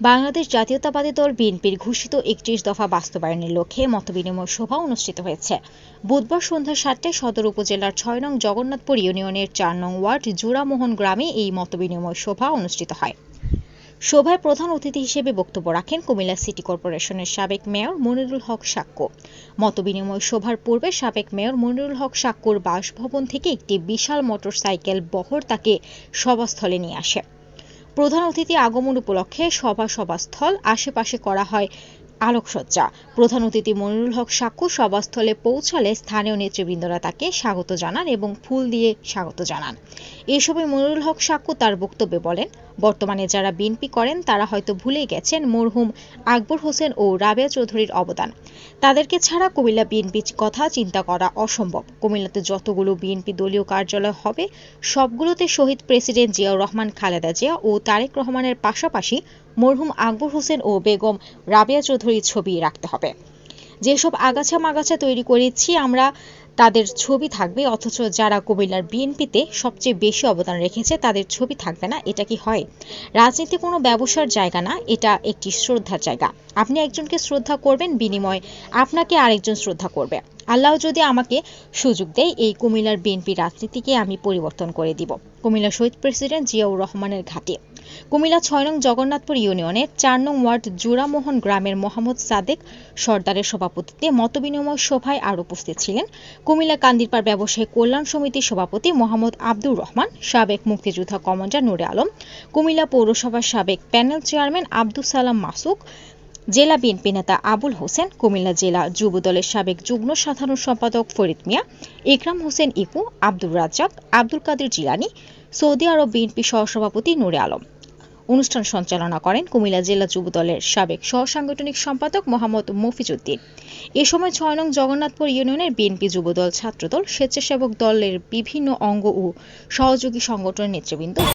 বাংলাদেশ জাতীয়তাবাদী দল বিএনপির ঘোষিত একত্রিশ দফা বাস্তবায়নের লক্ষ্যে মতবিনিময় সভা অনুষ্ঠিত হয়েছে। বুধবার সন্ধ্যা সাতটায় সদর উপজেলার ছয় নং জগন্নাথপুর ইউনিয়নের চার নং ওয়ার্ড জোড়ামোহন গ্রামে এই মতবিনিময় সভা অনুষ্ঠিত হয়। সভায় প্রধান অতিথি হিসেবে বক্তব্য রাখেন কুমিল্লা সিটি কর্পোরেশনের সাবেক মেয়র মনিরুল হক সাক্ষ্য মতবিনিময় সভার পূর্বে সাবেক মেয়র মনিরুল হক সাক্কুর বাসভবন থেকে একটি বিশাল মোটরসাইকেল বহর তাকে সভাস্থলে নিয়ে আসে। প্রধান অতিথি আগমন উপলক্ষে সভা সভাস্থল, আশেপাশে করা হয় আলোকসজ্জা। প্রধান অতিথি মনিরুল হক সাক্ষ্য সভাস্থলে পৌঁছালে স্থানীয় নেতৃবৃন্দরা তাকে স্বাগত জানান এবং ফুল দিয়ে স্বাগত জানান। এ সময় মনিরুল হক সাক্ষ্য তার বক্তব্যে বলেন, বর্তমানে যারা বিএনপি করেন তারা হয়তো ভুলে গেছেন মরহুম আকবর হোসেন ও রাবেয়া চৌধুরীর অবদান। তাদেরকে ছাড়া কুমিল্লা বিএনপি কথা চিন্তা করা অসম্ভব। কুমিল্লাতে যতগুলো বিএনপি দলীয় কার্যালয় হবে, সবগুলোতে শহীদ প্রেসিডেন্ট জিয়াউর রহমান, খালেদা জিয়া ও তারেক রহমানের পাশাপাশি মরহুম আকবর হোসেন ও বেগম রাবেয়া চৌধুরীর ছবি রাখতে হবে। যেসব আগাছা মাগাছা তৈরি করেছি, আমরা তাদের ছবি থাকবে, অথচ যারা কুমিল্লার বিএনপিতে সবচেয়ে বেশি অবদান রেখেছে, তাদের ছবি থাকবে না, এটা কি হয়? রাজনীতি কোনো ব্যবসার জায়গা না, এটা একটি শ্রদ্ধার জায়গা। আপনি একজনকে শ্রদ্ধা করবেন, বিনিময়ে আপনাকে আরেকজন শ্রদ্ধা করবে। আল্লাহ যদি আমাকে সুযোগ দেয়, এই কুমিল্লার বিএনপি রাজনীতিকে আমি পরিবর্তন করে দিব। কুমিল্লা শহীদ প্রেসিডেন্ট জিয়াউর রহমানের ঘাটে। কুমিল্লা ছয় নং জগন্নাথপুর ইউনিয়নের চার নং ওয়ার্ড জোড়ামোহন গ্রামের মোহাম্মদ সাদেক সর্দারের সভাপতিত্বে মতবিনিময় সভায় আর উপস্থিত ছিলেন কুমিল্লা কান্দিরপাড় ব্যবসায়ী কল্যাণ সমিতির সভাপতি মোহাম্মদ আব্দুর রহমান, সাবেক মুক্তিযোদ্ধা কমান্ডার নুরে আলম, কুমিল্লা পৌরসভার সাবেক প্যানেল চেয়ারম্যান আব্দুল সালাম মাসুক, জেলা বিএনপি নেতা আবুল হোসেন, কুমিল্লা জেলা যুবদলের সাবেক যুগ্ম সাধারণ সম্পাদক Farid Mia, Ikram Hossain Iku, Abdur Razzak, Abdul Kader Jilani, Saudi Arab BNP সহসভাপতি নুরে আলম। অনুষ্ঠান সঞ্চালনা করেন কুমিল্লা জেলা যুবদলের সাবেক সহসাংগঠনিক সম্পাদক মোহাম্মদ মফিজউদ্দিন এ সময় ছয় নং জগন্নাথপুর ইউনিয়নের বিএনপি যুবদল ছাত্রদল স্বেচ্ছাসেবক দলের বিভিন্ন অঙ্গ ও সহযোগী সংগঠনের নেতৃবৃন্দ